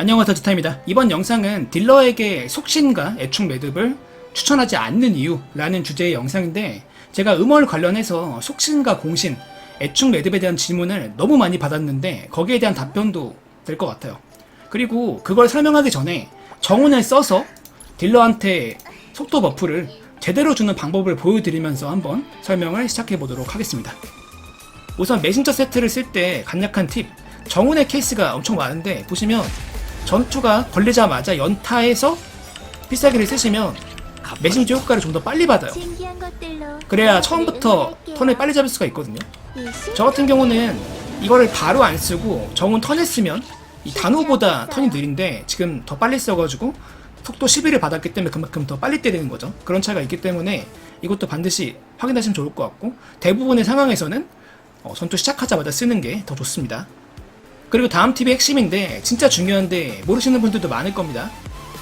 안녕하세요 지타입니다. 이번 영상은 딜러에게 속신과 애축 매듭을 추천하지 않는 이유 라는 주제의 영상인데 제가 음월 관련해서 속신과 공신, 애축 매듭에 대한 질문을 너무 많이 받았는데 거기에 대한 답변도 될 것 같아요. 그리고 그걸 설명하기 전에 정운을 써서 딜러한테 속도 버프를 제대로 주는 방법을 보여드리면서 한번 설명을 시작해 보도록 하겠습니다. 우선 메신저 세트를 쓸 때 간략한 팁. 정운의 케이스가 엄청 많은데 보시면 전투가 걸리자마자 연타해서 필살기를 쓰시면 메신저 효과를 좀 더 빨리 받아요. 그래야 처음부터 턴을 빨리 잡을 수가 있거든요. 일시 저 같은 경우는 이거를 바로 안 쓰고 정운 턴에 쓰면 이 단호보다 턴이 느린데 지금 더 빨리 써가지고 속도 11을 받았기 때문에 그만큼 더 빨리 때리는 거죠. 그런 차이가 있기 때문에 이것도 반드시 확인하시면 좋을 것 같고 대부분의 상황에서는 어, 전투 시작하자마자 쓰는 게 더 좋습니다. 그리고 다음 팁이 핵심인데 진짜 중요한데 모르시는 분들도 많을 겁니다.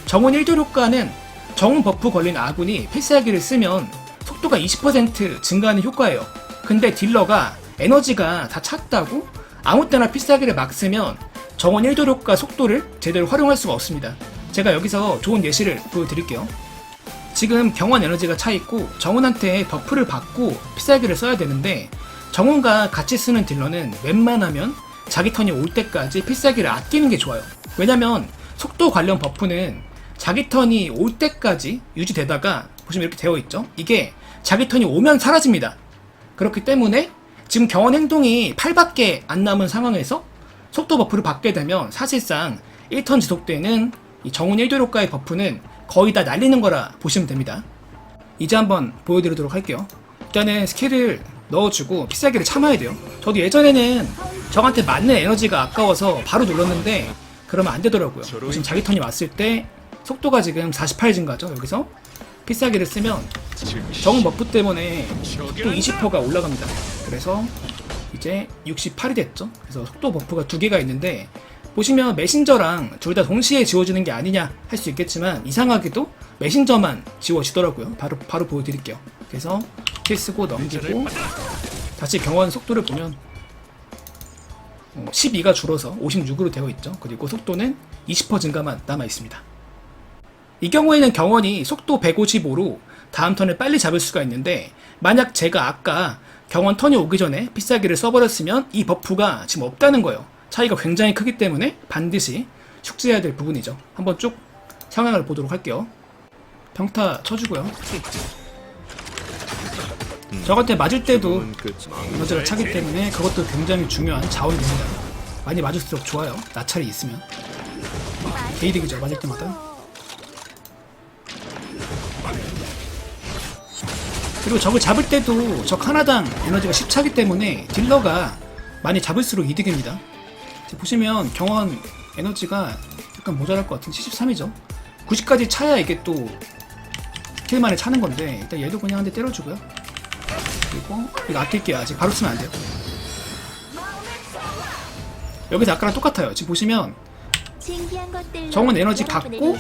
정원 1도 효과는 정원 버프 걸린 아군이 필살기를 쓰면 속도가 20% 증가하는 효과예요. 근데 딜러가 에너지가 다 찼다고 아무 때나 필살기를 막 쓰면 정원 1도 효과 속도를 제대로 활용할 수가 없습니다. 제가 여기서 좋은 예시를 보여드릴게요. 지금 경원 에너지가 차 있고 정훈한테 버프를 받고 필살기를 써야 되는데 정훈과 같이 쓰는 딜러는 웬만하면 자기 턴이 올 때까지 필살기를 아끼는 게 좋아요. 왜냐면 속도 관련 버프는 자기 턴이 올 때까지 유지되다가 보시면 이렇게 되어 있죠. 이게 자기 턴이 오면 사라집니다. 그렇기 때문에 지금 경원 행동이 8밖에 안 남은 상황에서 속도 버프를 받게 되면 사실상 1턴 지속되는 이 정운 1도 효과의 버프는 거의 다 날리는 거라 보시면 됩니다. 이제 한번 보여드리도록 할게요. 일단은 스킬을 넣어주고 필살기를 참아야 돼요. 저도 예전에는 저한테 맞는 에너지가 아까워서 바로 눌렀는데 그러면 안 되더라고요. 지금 자기 턴이 왔을 때 속도가 지금 48 증가죠. 여기서 필살기를 쓰면 정운 버프 때문에 속도 20%가 올라갑니다. 그래서 이제 68이 됐죠. 그래서 속도 버프가 두 개가 있는데 보시면 메신저랑 둘 다 동시에 지워지는 게 아니냐 할 수 있겠지만 이상하게도 메신저만 지워지더라고요. 바로 바로 보여드릴게요. 그래서 킬 쓰고 넘기고 다시 경원 속도를 보면 12가 줄어서 56으로 되어 있죠. 그리고 속도는 20% 증가만 남아 있습니다. 이 경우에는 경원이 속도 155로 다음 턴을 빨리 잡을 수가 있는데 만약 제가 아까 경원 턴이 오기 전에 필살기를 써버렸으면 이 버프가 지금 없다는 거예요. 차이가 굉장히 크기 때문에 반드시 숙지해야 될 부분이죠. 한번 쭉 상황을 보도록 할게요. 평타 쳐주고요. 저한테 맞을 때도 에너지가 차기 때문에 그것도 굉장히 중요한 자원입니다. 많이 맞을수록 좋아요. 나찰이 있으면. 게이득이죠. 맞을 때마다. 그리고 적을 잡을 때도 적 하나당 에너지가 10차기 때문에 딜러가 많이 잡을수록 이득입니다. 보시면 경원 에너지가 약간 모자랄 것 같은 73이죠. 90까지 차야 이게 또 스킬만에 차는 건데 일단 얘도 그냥 한 대 때려주고요. 그리고 이거 아낄게요. 아직 바로 쓰면 안 돼요. 여기서 아까랑 똑같아요. 지금 보시면 정원 에너지 받고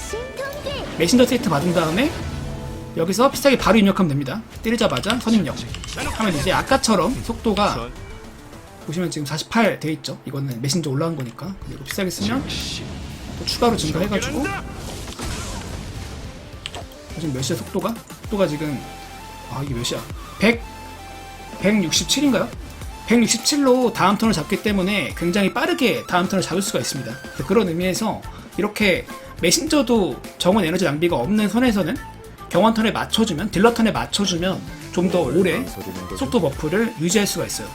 메신저 세트 받은 다음에 여기서 비싸게 바로 입력하면 됩니다. 때리자마자 선입력. 하면 이제 아까처럼 속도가 보시면 지금 48 돼 있죠. 이거는 메신저 올라온 거니까. 그리고 비싸게 쓰면 또 추가로 증가해가지고 지금 몇이야 속도가? 속도가 지금 아 이게 몇이야? 100 167인가요? 167로 다음 턴을 잡기 때문에 굉장히 빠르게 다음 턴을 잡을 수가 있습니다. 그런 의미에서 이렇게 메신저도 정원 에너지 낭비가 없는 선에서는 경원 턴에 맞춰주면 딜러 턴에 맞춰주면 좀 더 오래 속도 버프를 유지할 수가 있어요.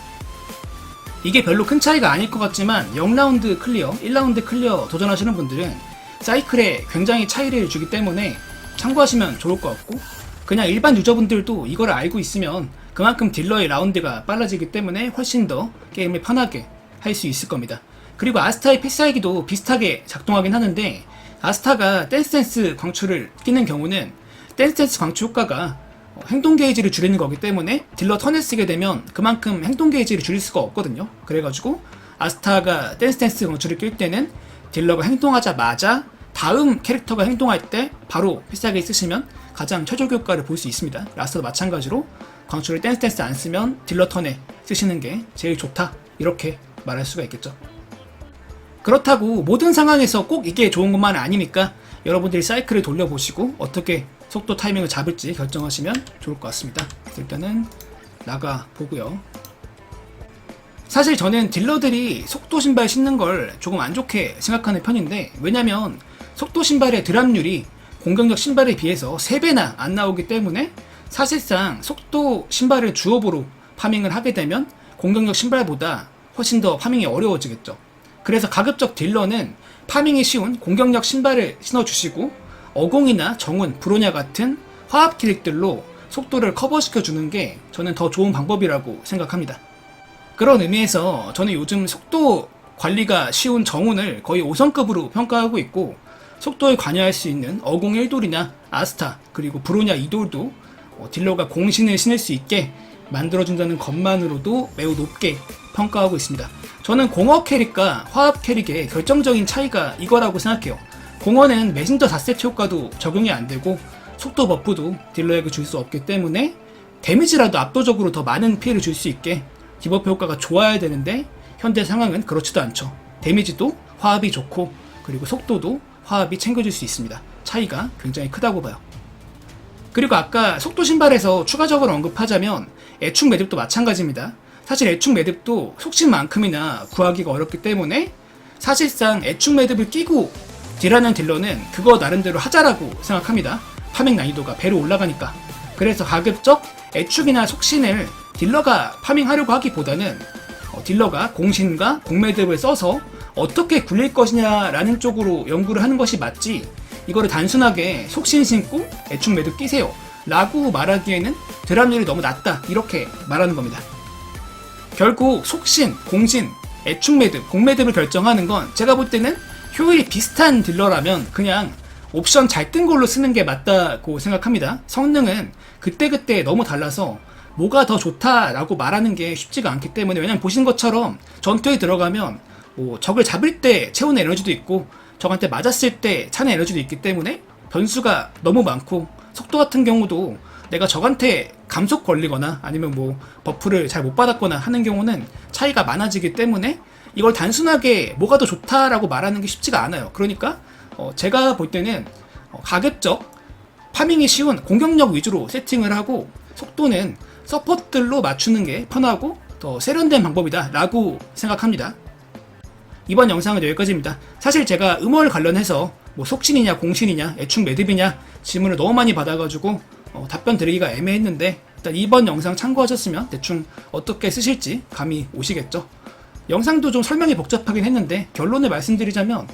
이게 별로 큰 차이가 아닐 것 같지만 0라운드 클리어, 1라운드 클리어 도전하시는 분들은 사이클에 굉장히 차이를 주기 때문에 참고하시면 좋을 것 같고 그냥 일반 유저분들도 이걸 알고 있으면 그만큼 딜러의 라운드가 빨라지기 때문에 훨씬 더 게임을 편하게 할 수 있을 겁니다. 그리고 아스타의 필살기도 비슷하게 작동하긴 하는데 아스타가 댄스댄스 광출을 끼는 경우는 댄스댄스 광출 효과가 어, 행동 게이지를 줄이는 거기 때문에 딜러 턴을 쓰게 되면 그만큼 행동 게이지를 줄일 수가 없거든요. 그래가지고 아스타가 댄스댄스 광출을 낄 때는 딜러가 행동하자마자 다음 캐릭터가 행동할 때 바로 필살기 쓰시면 가장 최적 효과를 볼 수 있습니다. 라스트도 마찬가지로 광출을 댄스 댄스 안 쓰면 딜러 턴에 쓰시는 게 제일 좋다. 이렇게 말할 수가 있겠죠. 그렇다고 모든 상황에서 꼭 이게 좋은 것만 아니니까 여러분들이 사이클을 돌려보시고 어떻게 속도 타이밍을 잡을지 결정하시면 좋을 것 같습니다. 일단은 나가 보고요. 사실 저는 딜러들이 속도 신발 신는 걸 조금 안 좋게 생각하는 편인데 왜냐면 속도 신발의 드랍률이 공격력 신발에 비해서 3배나 안 나오기 때문에 사실상 속도 신발을 주업으로 파밍을 하게 되면 공격력 신발보다 훨씬 더 파밍이 어려워지겠죠. 그래서 가급적 딜러는 파밍이 쉬운 공격력 신발을 신어주시고 어공이나 정운, 브로냐 같은 화합 캐릭들로 속도를 커버시켜 주는 게 저는 더 좋은 방법이라고 생각합니다. 그런 의미에서 저는 요즘 속도 관리가 쉬운 정운을 거의 5성급으로 평가하고 있고 속도에 관여할 수 있는 어공 1돌이나 아스타 그리고 브로냐 2돌도 어, 딜러가 공신을 신을 수 있게 만들어준다는 것만으로도 매우 높게 평가하고 있습니다. 저는 공허 캐릭과 화합 캐릭의 결정적인 차이가 이거라고 생각해요. 공허는 메신저 4세트 효과도 적용이 안 되고 속도 버프도 딜러에게 줄 수 없기 때문에 데미지라도 압도적으로 더 많은 피해를 줄 수 있게 디버프 효과가 좋아야 되는데 현재 상황은 그렇지도 않죠. 데미지도 화합이 좋고 그리고 속도도 화합이 챙겨줄 수 있습니다. 차이가 굉장히 크다고 봐요. 그리고 아까 속도 신발에서 추가적으로 언급하자면 애축 매듭도 마찬가지입니다. 사실 애축 매듭도 속신만큼이나 구하기가 어렵기 때문에 사실상 애축 매듭을 끼고 딜하는 딜러는 그거 나름대로 하자라고 생각합니다. 파밍 난이도가 배로 올라가니까. 그래서 가급적 애축이나 속신을 딜러가 파밍하려고 하기보다는 어, 딜러가 공신과 공매듭을 써서 어떻게 굴릴 것이냐라는 쪽으로 연구를 하는 것이 맞지? 이거를 단순하게 속신 신고 애축 매듭 끼세요. 라고 말하기에는 드랍률이 너무 낮다. 이렇게 말하는 겁니다. 결국 속신, 공신, 애축 매듭, 공매듭을 결정하는 건 제가 볼 때는 효율이 비슷한 딜러라면 그냥 옵션 잘 뜬 걸로 쓰는 게 맞다고 생각합니다. 성능은 그때그때 너무 달라서 뭐가 더 좋다라고 말하는 게 쉽지가 않기 때문에 왜냐면 보신 것처럼 전투에 들어가면 뭐 적을 잡을 때 채우는 에너지도 있고 적한테 맞았을 때 차는 에너지도 있기 때문에 변수가 너무 많고 속도 같은 경우도 내가 적한테 감속 걸리거나 아니면 뭐 버프를 잘 못 받았거나 하는 경우는 차이가 많아지기 때문에 이걸 단순하게 뭐가 더 좋다라고 말하는 게 쉽지가 않아요. 그러니까 어, 제가 볼 때는 어, 가급적 파밍이 쉬운 공격력 위주로 세팅을 하고 속도는 서포트들로 맞추는 게 편하고 더 세련된 방법이다라고 생각합니다. 이번 영상은 여기까지입니다. 사실 제가 음월 관련해서 뭐 속신이냐 공신이냐 애축 매듭이냐 질문을 너무 많이 받아가지고 어, 답변 드리기가 애매했는데 일단 이번 영상 참고하셨으면 대충 어떻게 쓰실지 감이 오시겠죠. 영상도 좀 설명이 복잡하긴 했는데 결론을 말씀드리자면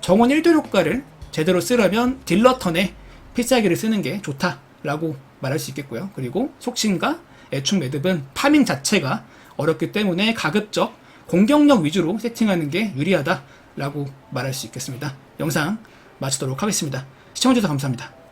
정원 1도 효과를 제대로 쓰려면 딜러 턴에 필살기를 쓰는 게 좋다라고 말할 수 있겠고요. 그리고 속신과 애축 매듭은 파밍 자체가 어렵기 때문에 가급적 공격력 위주로 세팅하는 게 유리하다라고 말할 수 있겠습니다. 영상 마치도록 하겠습니다. 시청해주셔서 감사합니다.